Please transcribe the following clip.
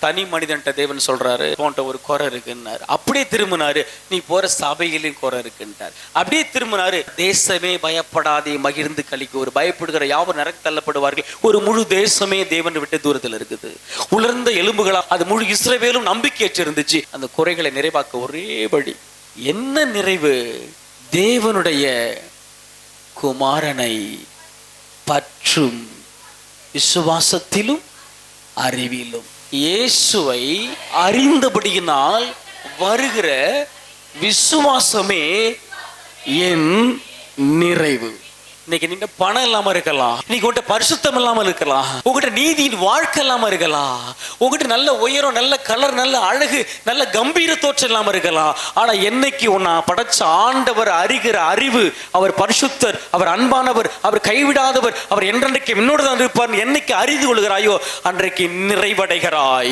தனி மனிதன்ட்ட தேவன் சொல்றாரு போன்ற ஒரு குறை இருக்குன்னாரு. அப்படியே திரும்பினாரு நீ போற சபையிலும் குறை இருக்குன்றார் அப்படியே திரும்பினாரு தேசமே பயப்படாதே மகிழ்ந்து கழிக்கு. ஒரு பயப்படுகிற யாவர் நிறக்க தள்ளப்படுவார்கள். ஒரு முழு தேசமே தேவன் விட்டு தூரத்தில் இருக்குது. உலர்ந்த எலும்புகளா அது முழு இஸ்ரவேலும் நம்பிக்கையற்று இருந்துச்சு அந்த குறைகளை நிறைவாக்க ஒரே வழி என்ன நிறைவு? தேவனுடைய குமாரனை பற்றும் விசுவாசத்திலும் அறிவிலும். இயேசுவை அறிந்தபடியினால் வருகிற விசுவாசமே என் நிறைவு. இன்னைக்கு நீங்க பணம் இல்லாம இருக்கலாம். இன்னைக்கு உங்ககிட்ட பரிசுத்தம் இல்லாம இருக்கலாம். உங்ககிட்ட நீதியின் வாழ்க்கை இல்லாம இருக்கலாம். உங்ககிட்ட நல்ல உயரம் நல்ல கலர் நல்ல அழகு நல்ல கம்பீர தோற்றம் இல்லாம இருக்கலாம். ஆனா என்னைக்கு உன்னை படைச்ச ஆண்டவர் அறிகிற அறிவு அவர் பரிசுத்தர் அவர் அன்பானவர் அவர் கைவிடாதவர் அவர் என்றென்றைக்கு முன்னோடு தான் இருப்பார் என்னைக்கு அறிந்து கொள்கிறாயோ அன்றைக்கு நிறைவடைகிறாய்.